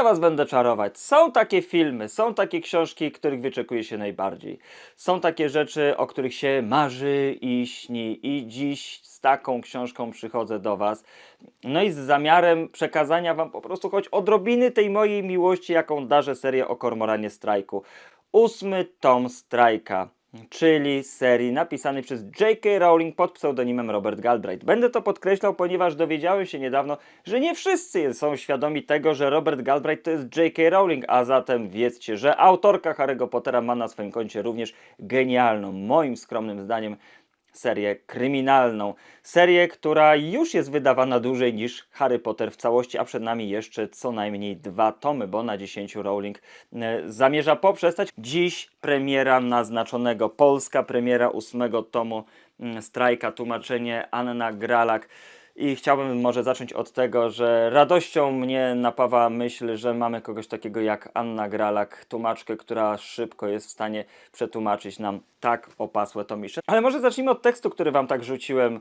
ja was będę czarować? Są takie filmy, są takie książki, których wyczekuje się najbardziej. Są takie rzeczy, o których się marzy i śni. I dziś z taką książką przychodzę do was. No i z zamiarem przekazania wam po prostu choć odrobiny tej mojej miłości, jaką darzę serię o Kormoranie Strajku. Ósmy tom Strajka czyli serii napisanej przez J.K. Rowling pod pseudonimem Robert Galbraith. Będę to podkreślał, ponieważ dowiedziałem się niedawno, że nie wszyscy są świadomi tego, że Robert Galbraith to jest J.K. Rowling, a zatem wiedzcie, że autorka Harry'ego Pottera ma na swoim koncie również genialną, moim skromnym zdaniem, serię kryminalną. Serię, która już jest wydawana dłużej niż Harry Potter w całości, a przed nami jeszcze co najmniej dwa tomy, bo na 10 Rowling e, zamierza poprzestać. Dziś premiera naznaczonego, polska premiera ósmego tomu mm, Strajka, tłumaczenie Anna Gralak. I chciałbym może zacząć od tego, że radością mnie napawa myśl, że mamy kogoś takiego jak Anna Gralak, tłumaczkę, która szybko jest w stanie przetłumaczyć nam tak opasłe tomisze. Ale może zacznijmy od tekstu, który wam tak rzuciłem.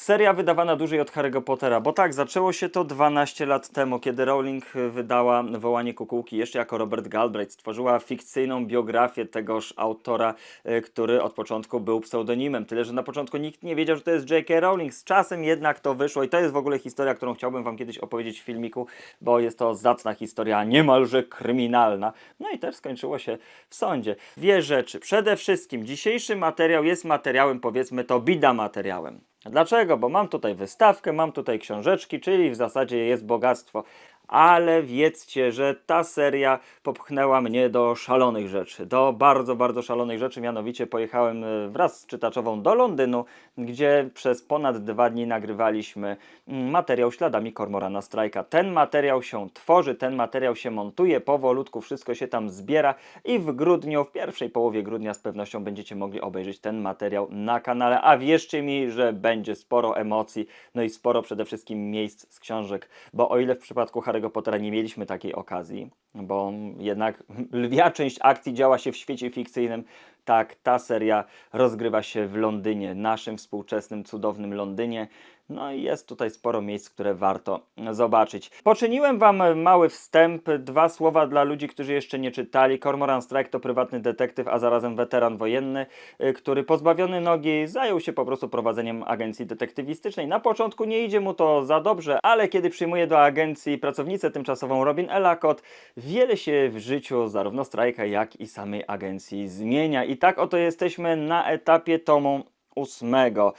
Seria wydawana dłużej od Harry'ego Pottera, bo tak, zaczęło się to 12 lat temu, kiedy Rowling wydała Wołanie Kukułki jeszcze jako Robert Galbraith. Stworzyła fikcyjną biografię tegoż autora, y, który od początku był pseudonimem. Tyle, że na początku nikt nie wiedział, że to jest J.K. Rowling. Z czasem jednak to wyszło i to jest w ogóle historia, którą chciałbym wam kiedyś opowiedzieć w filmiku, bo jest to zacna historia, niemalże kryminalna. No i też skończyło się w sądzie. Dwie rzeczy. Przede wszystkim dzisiejszy materiał jest materiałem, powiedzmy to, bida materiałem. Dlaczego? Bo mam tutaj wystawkę, mam tutaj książeczki, czyli w zasadzie jest bogactwo. Ale wiedzcie, że ta seria popchnęła mnie do szalonych rzeczy, do bardzo, bardzo szalonych rzeczy. Mianowicie pojechałem e, wraz z czytaczową do Londynu, gdzie przez ponad dwa dni nagrywaliśmy mm, materiał śladami Kormorana Strajka. Ten materiał się tworzy, ten materiał się montuje, powolutku wszystko się tam zbiera i w grudniu, w pierwszej połowie grudnia z pewnością będziecie mogli obejrzeć ten materiał na kanale. A wierzcie mi, że będzie sporo emocji, no i sporo przede wszystkim miejsc z książek, bo o ile w przypadku Harry'ego Pottera nie mieliśmy takiej okazji, bo jednak lwia część akcji działa się w świecie fikcyjnym, tak ta seria rozgrywa się w Londynie, naszym współczesnym, cudownym Londynie. No i jest tutaj sporo miejsc, które warto zobaczyć. Poczyniłem Wam mały wstęp, dwa słowa dla ludzi, którzy jeszcze nie czytali. Cormoran Strike to prywatny detektyw, a zarazem weteran wojenny, y, który pozbawiony nogi zajął się po prostu prowadzeniem agencji detektywistycznej. Na początku nie idzie mu to za dobrze, ale kiedy przyjmuje do agencji pracownicę tymczasową Robin Elacott, wiele się w życiu zarówno Strajka, jak i samej agencji zmienia. I tak oto jesteśmy na etapie tomu ósmego.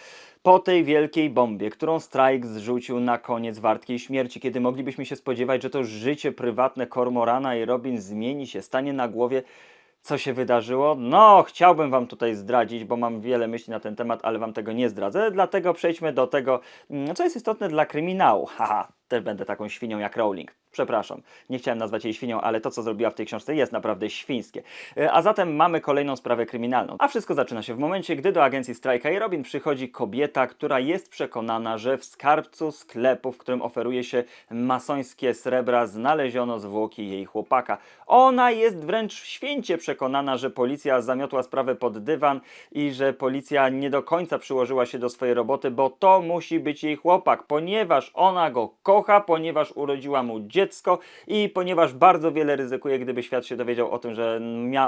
Po tej wielkiej bombie, którą strajk zrzucił na koniec wartkiej śmierci, kiedy moglibyśmy się spodziewać, że to życie prywatne Kormorana i Robin zmieni się, stanie na głowie, co się wydarzyło? No, chciałbym Wam tutaj zdradzić, bo mam wiele myśli na ten temat, ale Wam tego nie zdradzę. Dlatego przejdźmy do tego, mm, co jest istotne dla kryminału. Haha, też będę taką świnią jak Rowling. Przepraszam, nie chciałem nazwać jej świnią, ale to, co zrobiła w tej książce, jest naprawdę świńskie. E, A zatem mamy kolejną sprawę kryminalną. A wszystko zaczyna się w momencie, gdy do agencji Strajka i Robin przychodzi kobieta, która jest przekonana, że w skarbcu sklepu, w którym oferuje się masońskie srebra, znaleziono zwłoki jej chłopaka. Ona jest wręcz święcie przekonana, że policja zamiotła sprawę pod dywan i że policja nie do końca przyłożyła się do swojej roboty, bo to musi być jej chłopak, ponieważ ona go kocha, ponieważ urodziła mu dziecko i ponieważ bardzo wiele ryzykuje, gdyby świat się dowiedział o tym, że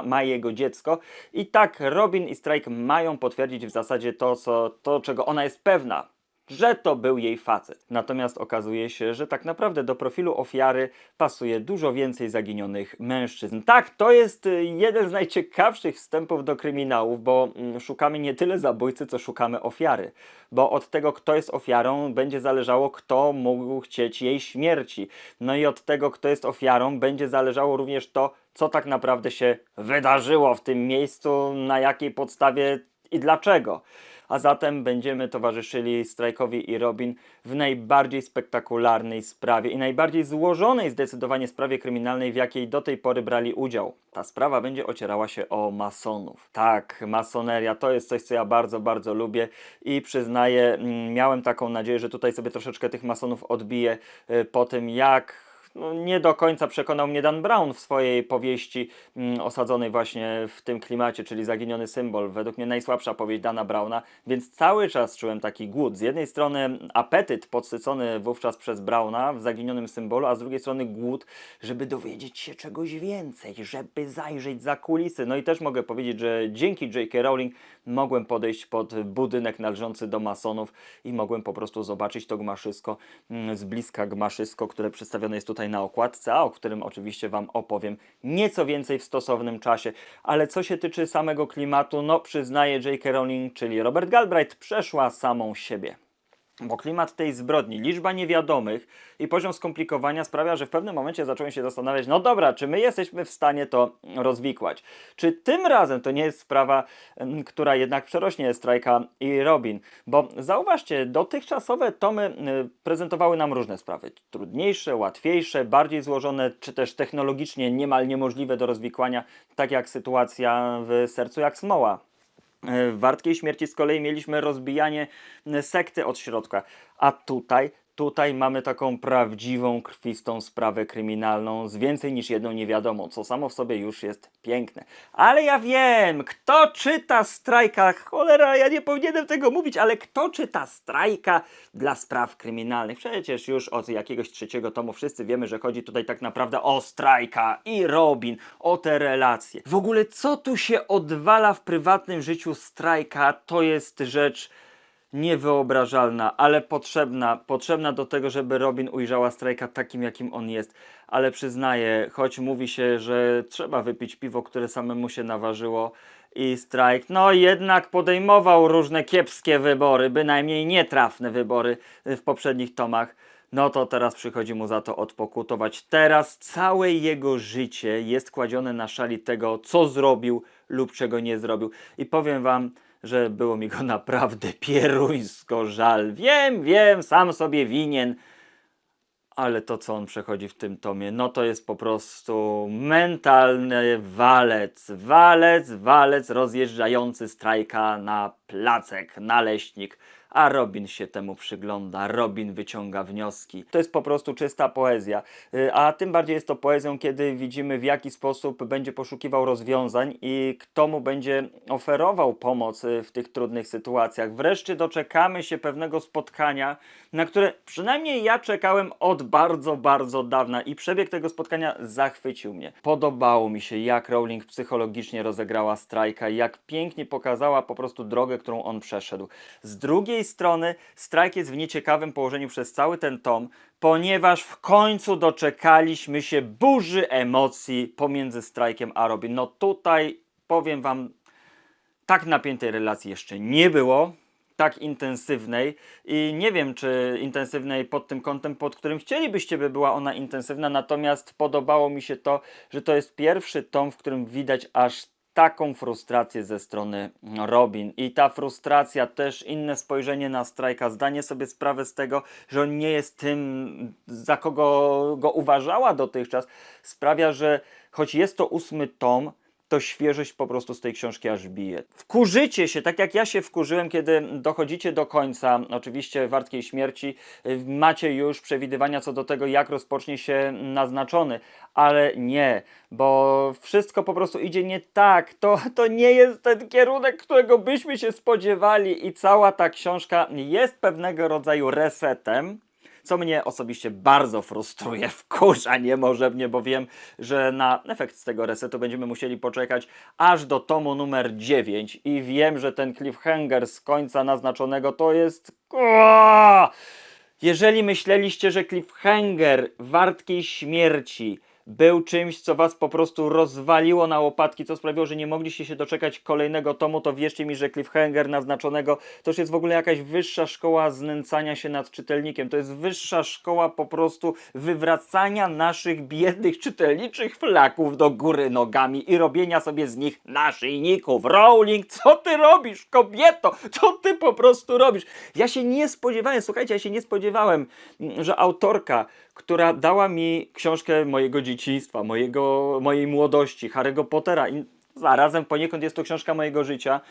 ma jego dziecko. I tak Robin i Strike mają potwierdzić w zasadzie to, co, to, czego ona jest pewna że to był jej facet. Natomiast okazuje się, że tak naprawdę do profilu ofiary pasuje dużo więcej zaginionych mężczyzn. Tak, to jest y, jeden z najciekawszych wstępów do kryminałów, bo mm, szukamy nie tyle zabójcy, co szukamy ofiary. Bo od tego, kto jest ofiarą, będzie zależało, kto mógł chcieć jej śmierci. No i od tego, kto jest ofiarą, będzie zależało również to, co tak naprawdę się wydarzyło w tym miejscu, na jakiej podstawie i dlaczego a zatem będziemy towarzyszyli Strajkowi i Robin w najbardziej spektakularnej sprawie i najbardziej złożonej zdecydowanie sprawie kryminalnej, w jakiej do tej pory brali udział. Ta sprawa będzie ocierała się o masonów. Tak, masoneria to jest coś, co ja bardzo, bardzo lubię i przyznaję, mm, miałem taką nadzieję, że tutaj sobie troszeczkę tych masonów odbiję y, po tym, jak no, nie do końca przekonał mnie Dan Brown w swojej powieści mm, osadzonej właśnie w tym klimacie, czyli Zaginiony Symbol. Według mnie najsłabsza powieść Dana Browna, więc cały czas czułem taki głód. Z jednej strony apetyt podsycony wówczas przez Browna w Zaginionym Symbolu, a z drugiej strony głód, żeby dowiedzieć się czegoś więcej, żeby zajrzeć za kulisy. No i też mogę powiedzieć, że dzięki J.K. Rowling mogłem podejść pod budynek należący do masonów i mogłem po prostu zobaczyć to gmaszysko mm, z bliska, gmaszysko, które przedstawione jest tutaj na okładce, a o którym oczywiście Wam opowiem nieco więcej w stosownym czasie. Ale co się tyczy samego klimatu, no przyznaję J.K. Rowling, czyli Robert Galbraith, przeszła samą siebie. Bo klimat tej zbrodni, liczba niewiadomych i poziom skomplikowania sprawia, że w pewnym momencie zacząłem się zastanawiać, no dobra, czy my jesteśmy w stanie to rozwikłać? Czy tym razem to nie jest sprawa, która jednak przerośnie Strajka i Robin? Bo zauważcie, dotychczasowe tomy prezentowały nam różne sprawy. Trudniejsze, łatwiejsze, bardziej złożone, czy też technologicznie niemal niemożliwe do rozwikłania, tak jak sytuacja w Sercu jak Smoła. E, W Wartkiej Śmierci z kolei mieliśmy rozbijanie sekty od środka, a tutaj, tutaj mamy taką prawdziwą, krwistą sprawę kryminalną z więcej niż jedną niewiadomą, co samo w sobie już jest piękne. Ale ja wiem, kto czyta strajka, cholera, ja nie powinienem tego mówić, ale kto czyta strajka dla spraw kryminalnych? Przecież już od jakiegoś trzeciego tomu wszyscy wiemy, że chodzi tutaj tak naprawdę o strajka i Robin, o te relacje. W ogóle co tu się odwala w prywatnym życiu strajka, to jest rzecz niewyobrażalna, ale potrzebna, potrzebna do tego, żeby Robin ujrzała strajka takim, jakim on jest. Ale przyznaję, choć mówi się, że trzeba wypić piwo, które samemu się naważyło i strajk, no jednak podejmował różne kiepskie wybory, bynajmniej nietrafne wybory w poprzednich tomach. No to teraz przychodzi mu za to odpokutować. Teraz całe jego życie jest kładzione na szali tego, co zrobił lub czego nie zrobił. I powiem wam, że było mi go naprawdę pieruńsko żal. Wiem, wiem, sam sobie winien. Ale to, co on przechodzi w tym tomie, no to jest po prostu mentalny walec. Walec, walec rozjeżdżający strajka na placek, naleśnik. A Robin się temu przygląda, Robin wyciąga wnioski. To jest po prostu czysta poezja. Y, A tym bardziej jest to poezją, kiedy widzimy w jaki sposób będzie poszukiwał rozwiązań i kto mu będzie oferował pomoc y, w tych trudnych sytuacjach. Wreszcie doczekamy się pewnego spotkania, na które przynajmniej ja czekałem od bardzo, bardzo dawna i przebieg tego spotkania zachwycił mnie. Podobało mi się, jak Rowling psychologicznie rozegrała strajka, jak pięknie pokazała po prostu drogę, którą on przeszedł. Z drugiej strony, strajk jest w nieciekawym położeniu przez cały ten tom, ponieważ w końcu doczekaliśmy się burzy emocji pomiędzy strajkiem a Robin. No tutaj powiem wam, tak napiętej relacji jeszcze nie było, tak intensywnej i nie wiem, czy intensywnej pod tym kątem, pod którym chcielibyście, by była ona intensywna, natomiast podobało mi się to, że to jest pierwszy tom, w którym widać aż taką frustrację ze strony Robin. I ta frustracja, też inne spojrzenie na strajka, zdanie sobie sprawę z tego, że on nie jest tym, za kogo go uważała dotychczas, sprawia, że choć jest to ósmy tom, to świeżość po prostu z tej książki aż bije. Wkurzycie się, tak jak ja się wkurzyłem, kiedy dochodzicie do końca, oczywiście Wartkiej Śmierci, y, macie już przewidywania co do tego, jak rozpocznie się naznaczony, ale nie, bo wszystko po prostu idzie nie tak, to, to nie jest ten kierunek, którego byśmy się spodziewali i cała ta książka jest pewnego rodzaju resetem, co mnie osobiście bardzo frustruje, wkurza niemożebnie, bo wiem, że na efekt z tego resetu będziemy musieli poczekać aż do tomu numer 9 i wiem, że ten cliffhanger z końca naznaczonego to jest... Jeżeli myśleliście, że cliffhanger wartkiej śmierci był czymś, co was po prostu rozwaliło na łopatki, co sprawiło, że nie mogliście się doczekać kolejnego tomu, to wierzcie mi, że cliffhanger naznaczonego to już jest w ogóle jakaś wyższa szkoła znęcania się nad czytelnikiem. To jest wyższa szkoła po prostu wywracania naszych biednych czytelniczych flaków do góry nogami i robienia sobie z nich naszyjników. Rowling, co ty robisz, kobieto? Co ty po prostu robisz? Ja się nie spodziewałem, słuchajcie, ja się nie spodziewałem, że autorka, która dała mi książkę mojego dzieciństwa, mojego, mojej młodości, Harry'ego Pottera i zarazem poniekąd jest to książka mojego życia,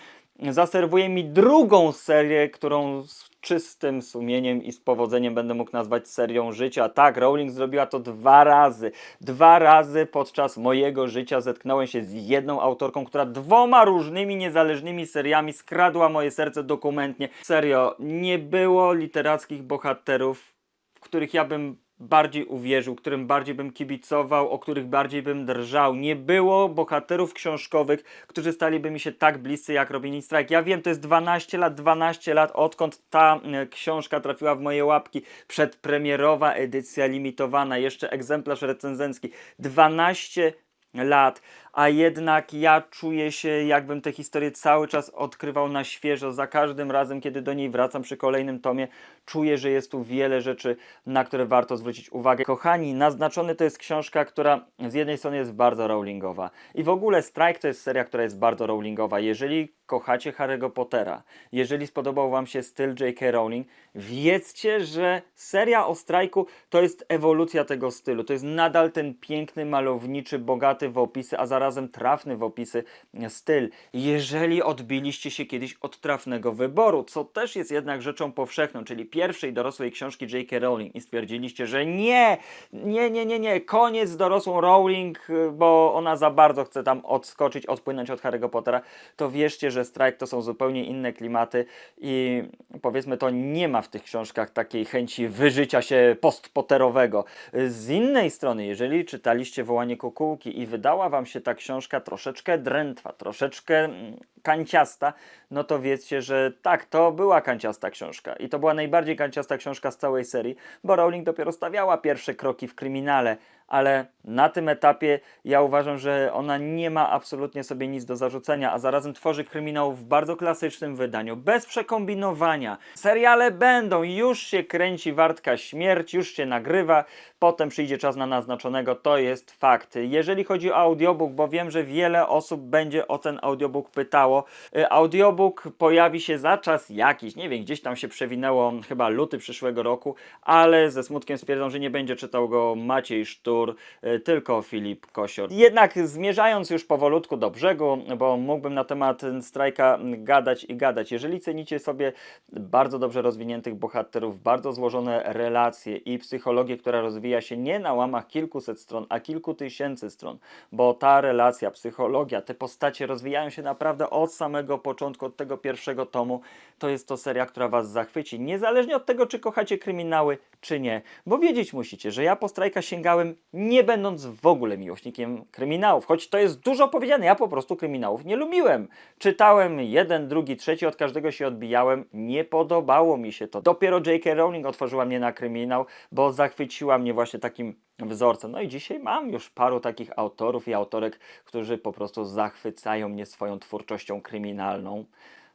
zaserwuje mi drugą serię, którą z czystym sumieniem i z powodzeniem będę mógł nazwać serią życia. Tak, Rowling zrobiła to dwa razy. Dwa razy podczas mojego życia zetknąłem się z jedną autorką, która dwoma różnymi niezależnymi seriami skradła moje serce dokumentnie. Serio, nie było literackich bohaterów, których ja bym bardziej uwierzył, którym bardziej bym kibicował, o których bardziej bym drżał. Nie było bohaterów książkowych, którzy staliby mi się tak bliscy jak Robin Strike. Ja wiem, to jest 12 lat, 12 lat odkąd ta książka trafiła w moje łapki. Przedpremierowa edycja limitowana, jeszcze egzemplarz recenzencki. 12 lat, a jednak ja czuję się, jakbym tę historię cały czas odkrywał na świeżo. Za każdym razem, kiedy do niej wracam przy kolejnym tomie, czuję, że jest tu wiele rzeczy, na które warto zwrócić uwagę. Kochani, Naznaczony to jest książka, która z jednej strony jest bardzo Rowlingowa. I w ogóle Strike to jest seria, która jest bardzo Rowlingowa. Jeżeli kochacie Harry'ego Pottera, jeżeli spodobał Wam się styl J.K. Rowling, wiedzcie, że seria o Strajku to jest ewolucja tego stylu. To jest nadal ten piękny, malowniczy, bogaty w opisy, a zarazem trafny w opisy styl. Jeżeli odbiliście się kiedyś od trafnego wyboru, co też jest jednak rzeczą powszechną, czyli pierwszej dorosłej książki J.K. Rowling i stwierdziliście, że nie, nie, nie, nie, nie, koniec z dorosłą Rowling, y, bo ona za bardzo chce tam odskoczyć, odpłynąć od Harry'ego Pottera, to wierzcie, że Strike to są zupełnie inne klimaty i powiedzmy to nie ma w tych książkach takiej chęci wyżycia się postpoterowego. Z innej strony, jeżeli czytaliście Wołanie Kukułki i wydała wam się ta książka troszeczkę drętwa, troszeczkę mm, kanciasta, no to wiedzcie, że tak, to była kanciasta książka i to była najbardziej kanciasta książka z całej serii, bo Rowling dopiero stawiała pierwsze kroki w kryminale, ale na tym etapie ja uważam, że ona nie ma absolutnie sobie nic do zarzucenia, a zarazem tworzy kryminał w bardzo klasycznym wydaniu, bez przekombinowania. Seriale będą, już się kręci Wartka Śmierć, już się nagrywa, potem przyjdzie czas na naznaczonego, to jest fakt. Jeżeli chodzi o audiobook, bo wiem, że wiele osób będzie o ten audiobook pytało, y, audiobook pojawi się za czas jakiś, nie wiem, gdzieś tam się przewinęło, chyba luty przyszłego roku, ale ze smutkiem stwierdzam, że nie będzie czytał go Maciej Sztur, y, tylko Filip Kosior. Jednak zmierzając już powolutku do brzegu, bo mógłbym na temat strajka gadać i gadać. Jeżeli cenicie sobie bardzo dobrze rozwiniętych bohaterów, bardzo złożone relacje i psychologię, która rozwija się nie na łamach kilkuset stron, a kilku tysięcy stron, bo ta relacja, psychologia, te postacie rozwijają się naprawdę od samego początku, od tego pierwszego tomu, to jest to seria, która Was zachwyci, niezależnie od tego, czy kochacie kryminały, czy nie. Bo wiedzieć musicie, że ja po strajka sięgałem, nie będąc w ogóle miłośnikiem kryminałów, choć to jest dużo powiedziane, ja po prostu kryminałów nie lubiłem. Czytałem jeden, drugi, trzeci, od każdego się odbijałem, nie podobało mi się to. Dopiero J.K. Rowling otworzyła mnie na kryminał, bo zachwyciła mnie właśnie takim wzorcem. No i dzisiaj mam już paru takich autorów i autorek, którzy po prostu zachwycają mnie swoją twórczością kryminalną.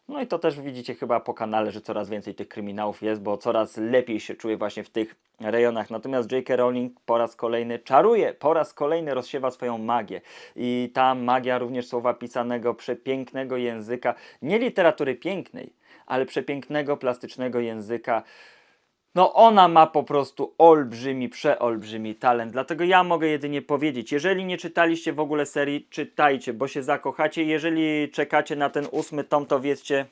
No i to też widzicie chyba po kanale, że coraz więcej tych kryminałów jest, bo coraz lepiej się czuję właśnie w tych rejonach. Natomiast J.K. Rowling po raz kolejny czaruje, po raz kolejny rozsiewa swoją magię. I ta magia również słowa pisanego, przepięknego języka, nie literatury pięknej, ale przepięknego, plastycznego języka. No ona ma po prostu olbrzymi, przeolbrzymi talent, dlatego ja mogę jedynie powiedzieć, jeżeli nie czytaliście w ogóle serii, czytajcie, bo się zakochacie. Jeżeli czekacie na ten ósmy tom, to wiedzcie,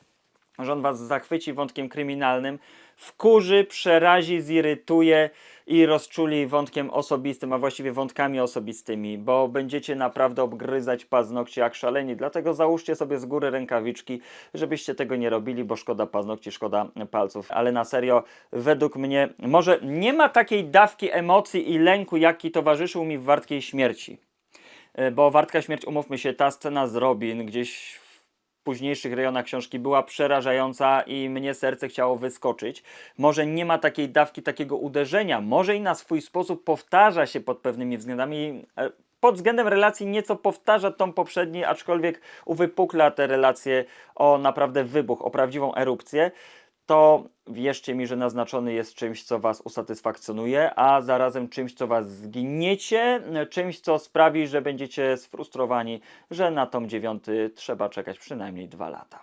że on was zachwyci wątkiem kryminalnym, wkurzy, przerazi, zirytuje i rozczuli wątkiem osobistym, a właściwie wątkami osobistymi, bo będziecie naprawdę obgryzać paznokcie jak szaleni. Dlatego załóżcie sobie z góry rękawiczki, żebyście tego nie robili, bo szkoda paznokci, szkoda palców. Ale na serio, według mnie, może nie ma takiej dawki emocji i lęku, jaki towarzyszył mi w Wartkiej Śmierci. E, Bo Wartka Śmierć, umówmy się, ta scena z Robin gdzieś późniejszych rejonach książki była przerażająca i mnie serce chciało wyskoczyć. Może nie ma takiej dawki, takiego uderzenia, może i na swój sposób powtarza się pod pewnymi względami. e, Pod względem relacji nieco powtarza tom poprzedni, aczkolwiek uwypukla te relacje o naprawdę wybuch, o prawdziwą erupcję to wierzcie mi, że naznaczony jest czymś, co Was usatysfakcjonuje, a zarazem czymś, co Was zginiecie, czymś, co sprawi, że będziecie sfrustrowani, że na tom dziewiąty trzeba czekać przynajmniej dwa lata.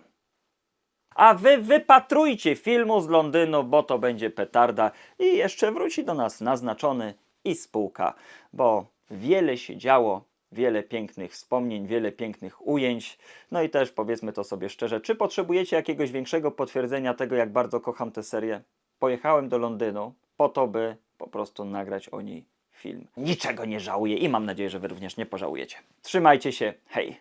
A Wy wypatrujcie filmu z Londynu, bo to będzie petarda i jeszcze wróci do nas naznaczony i spółka, bo wiele się działo, wiele pięknych wspomnień, wiele pięknych ujęć. No i też powiedzmy to sobie szczerze, czy potrzebujecie jakiegoś większego potwierdzenia tego, jak bardzo kocham tę serię? Pojechałem do Londynu po to, by po prostu nagrać o niej film. Niczego nie żałuję i mam nadzieję, że wy również nie pożałujecie. Trzymajcie się, hej!